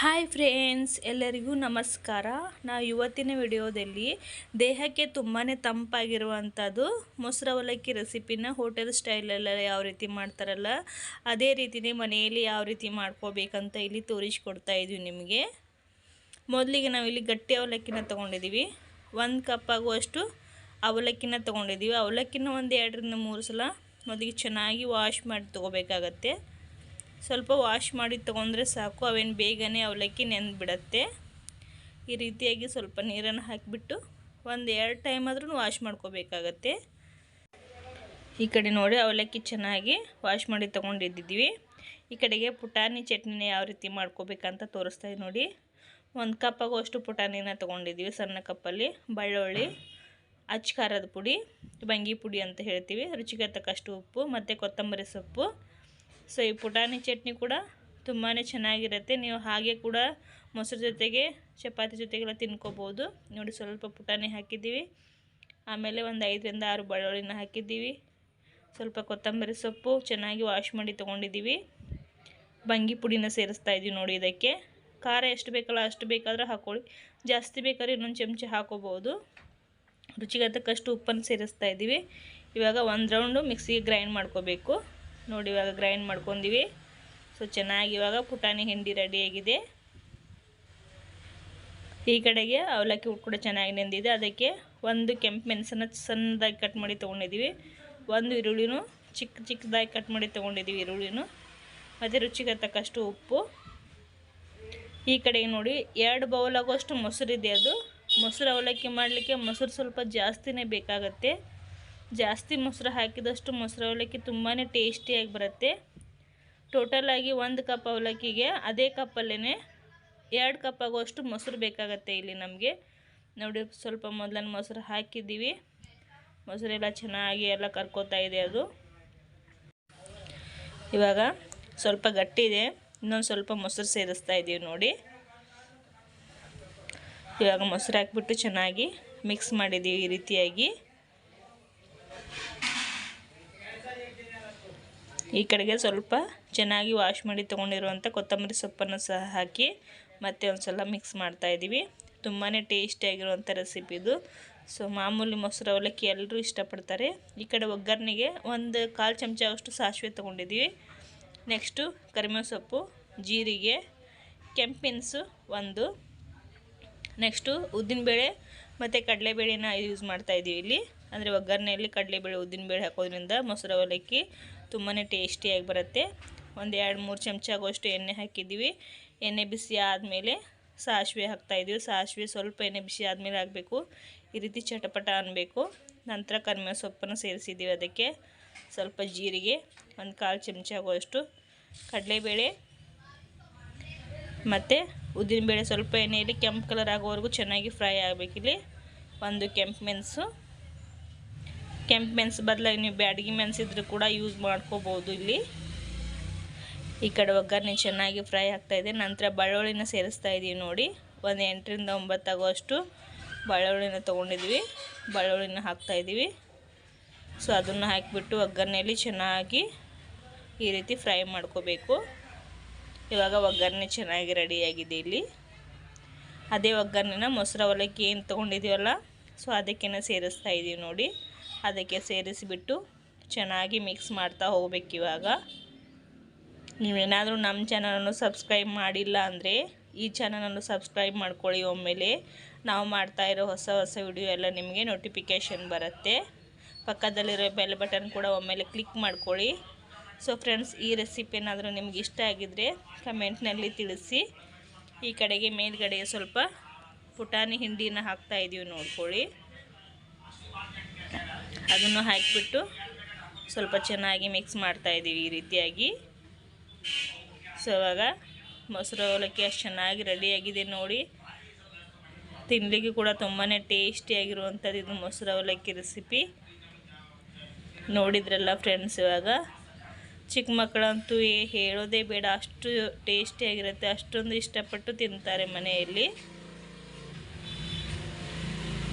Hi friends, ಎಲ್ಲರಿಗೂ ನಮಸ್ಕಾರ. ನಾವು ಇವತ್ತಿನ ವಿಡಿಯೋದಲ್ಲಿ ದೇಹಕ್ಕೆ ತುಂಬಾ ತಂಪಾಗಿರುವಂಥದ್ದು ಮೊಸರು ಅವಲಕ್ಕಿ ರೆಸಿಪಿನ ಹೋಟೆಲ್ ಸ್ಟೈಲಲ್ಲ ಯಾವ ರೀತಿ ಮಾಡ್ತಾರಲ್ಲ, ಅದೇ ರೀತಿನೇ ಮನೆಯಲ್ಲಿ ಯಾವ ರೀತಿ ಮಾಡ್ಕೋಬೇಕಂತ ಇಲ್ಲಿ ತೋರಿಸ್ಕೊಡ್ತಾ ಇದ್ವಿ ನಿಮಗೆ. ಮೊದಲಿಗೆ ನಾವು ಇಲ್ಲಿ ಗಟ್ಟಿ ಅವಲಕ್ಕಿನ ತೊಗೊಂಡಿದ್ದೀವಿ ಒಂದು ಕಪ್ ಆಗುವಷ್ಟು ಅವಲಕ್ಕಿನ ತೊಗೊಂಡಿದ್ದೀವಿ ಅವಲಕ್ಕಿನ ಒಂದು ಎರಡರಿಂದ ಮೂರು ಸಲ ಮೊದಲಿಗೆ ಚೆನ್ನಾಗಿ ವಾಶ್ ಮಾಡಿ ತೊಗೋಬೇಕಾಗತ್ತೆ. ಸ್ವಲ್ಪ ವಾಶ್ ಮಾಡಿ ತೊಗೊಂಡ್ರೆ ಸಾಕು, ಅವೇನು ಬೇಗನೆ ಅವಲಕ್ಕಿ ನೆಂದ್ಬಿಡತ್ತೆ ಈ ರೀತಿಯಾಗಿ ಸ್ವಲ್ಪ ನೀರನ್ನು ಹಾಕಿಬಿಟ್ಟು ಒಂದು ಎರಡು ಟೈಮ್ ಆದ್ರೂ ವಾಶ್ ಮಾಡ್ಕೋಬೇಕಾಗತ್ತೆ. ಈ ಕಡೆ ನೋಡಿ ಅವಲಕ್ಕಿ ಚೆನ್ನಾಗಿ ವಾಶ್ ಮಾಡಿ ತೊಗೊಂಡಿದ್ದೀವಿ ಈ ಕಡೆಗೆ ಪುಟಾಣಿ ಚಟ್ನಿನ ಯಾವ ರೀತಿ ಮಾಡ್ಕೋಬೇಕಂತ ತೋರಿಸ್ತಾ ನೋಡಿ. ಒಂದು ಕಪ್ ಅಷ್ಟು ಪುಟಾಣಿನ ತೊಗೊಂಡಿದ್ದೀವಿ ಸಣ್ಣ ಕಪ್ಪಲ್ಲಿ ಬೆಳ್ಳುಳ್ಳಿ, ಅಚ್ಚ ಖಾರದ ಪುಡಿ, ಬಂಗಿ ಪುಡಿ ಅಂತ ಹೇಳ್ತೀವಿ. ರುಚಿಗೆ ತಕ್ಕಷ್ಟು ಉಪ್ಪು, ಮತ್ತು ಕೊತ್ತಂಬರಿ ಸೊಪ್ಪು ಸೊ ಈ ಪುಟಾಣಿ ಚಟ್ನಿ ಕೂಡ ತುಂಬಾ ಚೆನ್ನಾಗಿರುತ್ತೆ. ನೀವು ಹಾಗೆ ಕೂಡ ಮೊಸರು ಜೊತೆಗೆ ಚಪಾತಿ ಜೊತೆಗೆಲ್ಲ ತಿನ್ಕೋಬೋದು. ನೋಡಿ, ಸ್ವಲ್ಪ ಪುಟಾಣಿ ಹಾಕಿದ್ದೀವಿ. ಆಮೇಲೆ ಒಂದು ಐದರಿಂದ ಆರು ಬೆಳ್ಳುಳ್ಳಿನ ಹಾಕಿದ್ದೀವಿ. ಸ್ವಲ್ಪ ಕೊತ್ತಂಬರಿ ಸೊಪ್ಪು ಚೆನ್ನಾಗಿ ವಾಶ್ ಮಾಡಿ ತೊಗೊಂಡಿದ್ದೀವಿ. ಬಂಗಿ ಪುಡಿನ ಸೇರಿಸ್ತಾ ಇದ್ದೀವಿ ನೋಡಿ ಇದಕ್ಕೆ. ಖಾರ ಎಷ್ಟು ಬೇಕಲ್ಲ ಅಷ್ಟು ಬೇಕಾದ್ರೆ ಹಾಕೊಳ್ಳಿ. ಜಾಸ್ತಿ ಬೇಕಾದ್ರೆ ಇನ್ನೊಂದು ಚಮಚ ಹಾಕೋಬೋದು. ರುಚಿಗೆ ತಕ್ಕಷ್ಟು ಉಪ್ಪನ್ನು ಸೇರಿಸ್ತಾ ಇದ್ದೀವಿ. ಇವಾಗ ಒಂದು ರೌಂಡು ಮಿಕ್ಸಿಗೆ ಗ್ರೈಂಡ್ ಮಾಡ್ಕೋಬೇಕು. ನೋಡಿ ಇವಾಗ ಗ್ರೈಂಡ್ ಮಾಡ್ಕೊಂಡಿವಿ ಸೊ ಚೆನ್ನಾಗಿ ಇವಾಗ ಪುಟಾಣಿ ಹಿಂಡಿ ರೆಡಿಯಾಗಿದೆ ಈ ಕಡೆಗೆ ಅವಲಕ್ಕಿ ಕೂಡ ಚೆನ್ನಾಗಿ ನೆಂದಿದೆ. ಅದಕ್ಕೆ ಒಂದು ಕೆಂಪು ಮೆಣಸನ್ನು ಸಣ್ಣದಾಗಿ ಕಟ್ ಮಾಡಿ ತೊಗೊಂಡಿದ್ದೀವಿ ಒಂದು ಈರುಳ್ಳಿನೂ ಚಿಕ್ಕ ಚಿಕ್ಕದಾಗಿ ಕಟ್ ಮಾಡಿ ತೊಗೊಂಡಿದ್ದೀವಿ ಈರುಳ್ಳಿನೂ. ಮತ್ತು ರುಚಿಗೆ ತಕ್ಕಷ್ಟು ಉಪ್ಪು. ಈ ಕಡೆಗೆ ನೋಡಿ ಎರಡು ಬೌಲ್ ಆಗೋಷ್ಟು ಮೊಸರಿದೆ ಅದು. ಮೊಸರು ಅವಲಕ್ಕಿ ಮಾಡಲಿಕ್ಕೆ ಮೊಸರು ಸ್ವಲ್ಪ ಜಾಸ್ತಿನೇ ಬೇಕಾಗತ್ತೆ. ಜಾಸ್ತಿ ಮೊಸರು ಹಾಕಿದಷ್ಟು ಮೊಸರು ಅವಲಕ್ಕಿ ತುಂಬಾ ಟೇಸ್ಟಿಯಾಗಿ ಬರುತ್ತೆ. ಟೋಟಲಾಗಿ ಒಂದು ಕಪ್ ಅವಲಕ್ಕಿಗೆ ಅದೇ ಕಪ್ಪಲ್ಲೇ ಎರಡು ಕಪ್ ಆಗುವಷ್ಟು ಮೊಸರು ಬೇಕಾಗತ್ತೆ ಇಲ್ಲಿ ನಮಗೆ. ನೋಡಿ, ಸ್ವಲ್ಪ ಮೊದಲನೇ ಮೊಸರು ಹಾಕಿದ್ದೀವಿ. ಮೊಸರೆಲ್ಲ ಚೆನ್ನಾಗಿ ಎಲ್ಲ ಕರ್ಕೋತಾ ಇದೆ ಅದು. ಇವಾಗ ಸ್ವಲ್ಪ ಗಟ್ಟಿ ಇದೆ ಇನ್ನೊಂದು ಸ್ವಲ್ಪ ಮೊಸರು ಸೇರಿಸ್ತಾ ಇದ್ದೀವಿ ನೋಡಿ. ಇವಾಗ ಮೊಸರು ಹಾಕ್ಬಿಟ್ಟು ಚೆನ್ನಾಗಿ ಮಿಕ್ಸ್ ಮಾಡಿದ್ದೀವಿ ಈ ರೀತಿಯಾಗಿ. ಈ ಕಡೆಗೆ ಸ್ವಲ್ಪ ಚೆನ್ನಾಗಿ ವಾಶ್ ಮಾಡಿ ತೊಗೊಂಡಿರುವಂಥ ಕೊತ್ತಂಬರಿ ಸೊಪ್ಪನ್ನು ಸಹ ಹಾಕಿ ಮತ್ತೆ ಒಂದು ಸಲ ಮಿಕ್ಸ್ ಮಾಡ್ತಾಯಿದ್ದೀವಿ ತುಂಬಾ ಟೇಸ್ಟಿಯಾಗಿರುವಂಥ ರೆಸಿಪಿ ಇದು. ಸೊ ಮಾಮೂಲಿ ಮೊಸರು ಅವಲಕ್ಕಿ ಎಲ್ಲರೂ ಇಷ್ಟಪಡ್ತಾರೆ. ಈ ಕಡೆ ಒಗ್ಗರಣೆಗೆ ಒಂದು ಕಾಲು ಚಮಚ ಅಷ್ಟು ಸಾಸಿವೆ ತೊಗೊಂಡಿದ್ದೀವಿ. ನೆಕ್ಸ್ಟು ಕರಿಮೆ ಸೊಪ್ಪು, ಜೀರಿಗೆ ಕೆಂಪಿನ್ಸು ಒಂದು. ನೆಕ್ಸ್ಟು ಉದ್ದಿನಬೇಳೆ ಮತ್ತು ಕಡಲೆಬೇಳೆನ ಯೂಸ್ ಮಾಡ್ತಾಯಿದ್ದೀವಿ ಇಲ್ಲಿ. ಅಂದರೆ ಒಗ್ಗರಣೆಯಲ್ಲಿ ಕಡಲೆಬೇಳೆ, ಉದ್ದಿನಬೇಳೆ ಹಾಕೋದ್ರಿಂದ ಮೊಸರು ಅವಲಕ್ಕಿ ತುಂಬಾ ಟೇಸ್ಟಿಯಾಗಿ ಬರುತ್ತೆ. ಒಂದು ಎರಡು, ಮೂರು ಚಮಚ ಆಗುವಷ್ಟು ಎಣ್ಣೆ ಹಾಕಿದ್ದೀವಿ. ಎಣ್ಣೆ ಬಿಸಿ ಆದಮೇಲೆ ಸಾಸಿವೆ ಹಾಕ್ತಾಯಿದ್ದೀವಿ ಸಾಸಿವೆ ಸ್ವಲ್ಪ ಎಣ್ಣೆ ಬಿಸಿ ಆದಮೇಲೆ ಹಾಕಬೇಕು. ಈ ರೀತಿ ಚಟಪಟ ಅನ್ನಬೇಕು ನಂತರ ಕರ್ಮೆ ಸೊಪ್ಪನ್ನು ಸೇರಿಸಿದ್ದೀವಿ ಅದಕ್ಕೆ. ಸ್ವಲ್ಪ ಜೀರಿಗೆ, ಒಂದು ಕಾಲು ಚಮಚ ಆಗುವಷ್ಟು ಕಡಲೆಬೇಳೆ ಮತ್ತು ಉದ್ದಿನಬೇಳೆ ಸ್ವಲ್ಪ ಎಣ್ಣೆಯಲ್ಲಿ ಕೆಂಪು ಕಲರ್ ಆಗೋವರೆಗೂ ಚೆನ್ನಾಗಿ ಫ್ರೈ ಆಗಬೇಕಿಲ್ಲಿ ಒಂದು ಕೆಂಪು ಮೆಣಸು ಕೆಂಪು ಮೆಣಸು ಬದಲಾಗಿ ನೀವು ಬ್ಯಾಡಗಿ ಮೆಣಸಿದ್ರು ಕೂಡ ಯೂಸ್ ಮಾಡ್ಕೋಬೋದು ಇಲ್ಲಿ. ಈ ಕಡೆ ಒಗ್ಗರಣೆ ಚೆನ್ನಾಗಿ ಫ್ರೈ ಆಗ್ತಾಯಿದೆ ನಂತರ ಬೆಳ್ಳುಳ್ಳಿನ ಸೇರಿಸ್ತಾ ಇದ್ದೀವಿ ನೋಡಿ. ಒಂದು ಎಂಟರಿಂದ ಒಂಬತ್ತು ಆಗುವಷ್ಟು ಬೆಳ್ಳುಳ್ಳಿನ ತೊಗೊಂಡಿದ್ವಿ. ಹಾಕ್ತಾ ಹಾಕ್ತಾಯಿದ್ದೀವಿ ಸೊ ಅದನ್ನು ಹಾಕಿಬಿಟ್ಟು ಒಗ್ಗರಣೆಯಲ್ಲಿ ಚೆನ್ನಾಗಿ ಈ ರೀತಿ ಫ್ರೈ ಮಾಡ್ಕೋಬೇಕು. ಇವಾಗ ಒಗ್ಗರಣೆ ಚೆನ್ನಾಗಿ ರೆಡಿಯಾಗಿದೆ ಇಲ್ಲಿ. ಅದೇ ಒಗ್ಗರಣೆನ ಮೊಸರು ಅವಲಕ್ಕಿ ಏನು ತೊಗೊಂಡಿದ್ದೀವಲ್ಲ ಸೊ ಅದಕ್ಕೇನೆ ಸೇರಿಸ್ತಾ ಇದ್ದೀವಿ ನೋಡಿ. ಅದಕ್ಕೆ ಸೇರಿಸಿಬಿಟ್ಟು ಚೆನ್ನಾಗಿ ಮಿಕ್ಸ್ ಮಾಡ್ತಾ ಹೋಗ್ಬೇಕು ಇವಾಗ. ನೀವೇನಾದರೂ ನಮ್ಮ ಚಾನಲನ್ನು ಸಬ್ಸ್ಕ್ರೈಬ್ ಮಾಡಿಲ್ಲ ಅಂದರೆ ಈ ಚಾನಲನ್ನು ಸಬ್ಸ್ಕ್ರೈಬ್ ಮಾಡ್ಕೊಳ್ಳಿ ಒಮ್ಮೆಲೆ. ನಾವು ಮಾಡ್ತಾ ಇರೋ ಹೊಸ ಹೊಸ ವಿಡಿಯೋ ಎಲ್ಲ ನಿಮಗೆ ನೋಟಿಫಿಕೇಷನ್ ಬರುತ್ತೆ. ಪಕ್ಕದಲ್ಲಿರೋ ಬೆಲ್ ಬಟನ್ ಕೂಡ ಒಮ್ಮೆಲೆ ಕ್ಲಿಕ್ ಮಾಡ್ಕೊಳ್ಳಿ. ಸೊ ಫ್ರೆಂಡ್ಸ್ ಈ ರೆಸಿಪಿ ಏನಾದರೂ ನಿಮ್ಗೆ ಇಷ್ಟ ಆಗಿದ್ದರೆ ಕಮೆಂಟ್ನಲ್ಲಿ ತಿಳಿಸಿ. ಈ ಕಡೆಗೆ ಮೇಲ್ಗಡೆ ಸ್ವಲ್ಪ ಪುಟಾಣಿ ಹಿಂಡಿನ ಹಾಕ್ತಾಯಿದ್ದೀವಿ ನೋಡ್ಕೊಳ್ಳಿ. ಅದನ್ನು ಹಾಕಿಬಿಟ್ಟು ಸ್ವಲ್ಪ ಚೆನ್ನಾಗಿ ಮಿಕ್ಸ್ ಮಾಡ್ತಾಯಿದ್ದೀವಿ ಈ ರೀತಿಯಾಗಿ. ಸೊ ಇವಾಗ ಮೊಸರು ಅವಲಕ್ಕಿ ಅಷ್ಟು ಚೆನ್ನಾಗಿ ರೆಡಿಯಾಗಿದೆ ನೋಡಿ. ತಿನ್ನಲಿಕ್ಕೆ ಕೂಡ ತುಂಬಾ ಟೇಸ್ಟಿಯಾಗಿರುವಂಥದ್ದು ಇದು ಮೊಸರು ಅವಲಕ್ಕಿ ರೆಸಿಪಿ ನೋಡಿದ್ರಲ್ಲ ಫ್ರೆಂಡ್ಸ್ ಇವಾಗ. ಚಿಕ್ಕ ಮಕ್ಕಳಂತೂ ಹೇಳೋದೇ ಬೇಡ, ಅಷ್ಟು ಟೇಸ್ಟಿಯಾಗಿರುತ್ತೆ ಅಷ್ಟೊಂದು ಇಷ್ಟಪಟ್ಟು ತಿಂತಾರೆ ಮನೆಯಲ್ಲಿ.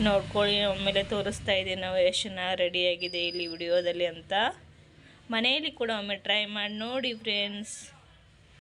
ನೋಡ್ಕೊಳ್ಳಿ ಒಮ್ಮೆಲೆ ತೋರಿಸ್ತಾ ಇದ್ದೀವಿ ನಾವು ಎಷ್ಟು ಚೆನ್ನಾಗಿ ರೆಡಿಯಾಗಿದೆ ಇಲ್ಲಿ ವಿಡಿಯೋದಲ್ಲಿ ಅಂತ. ಮನೆಯಲ್ಲಿ ಕೂಡ ಒಮ್ಮೆ ಟ್ರೈ ಮಾಡಿ ನೋಡಿ ಫ್ರೆಂಡ್ಸ್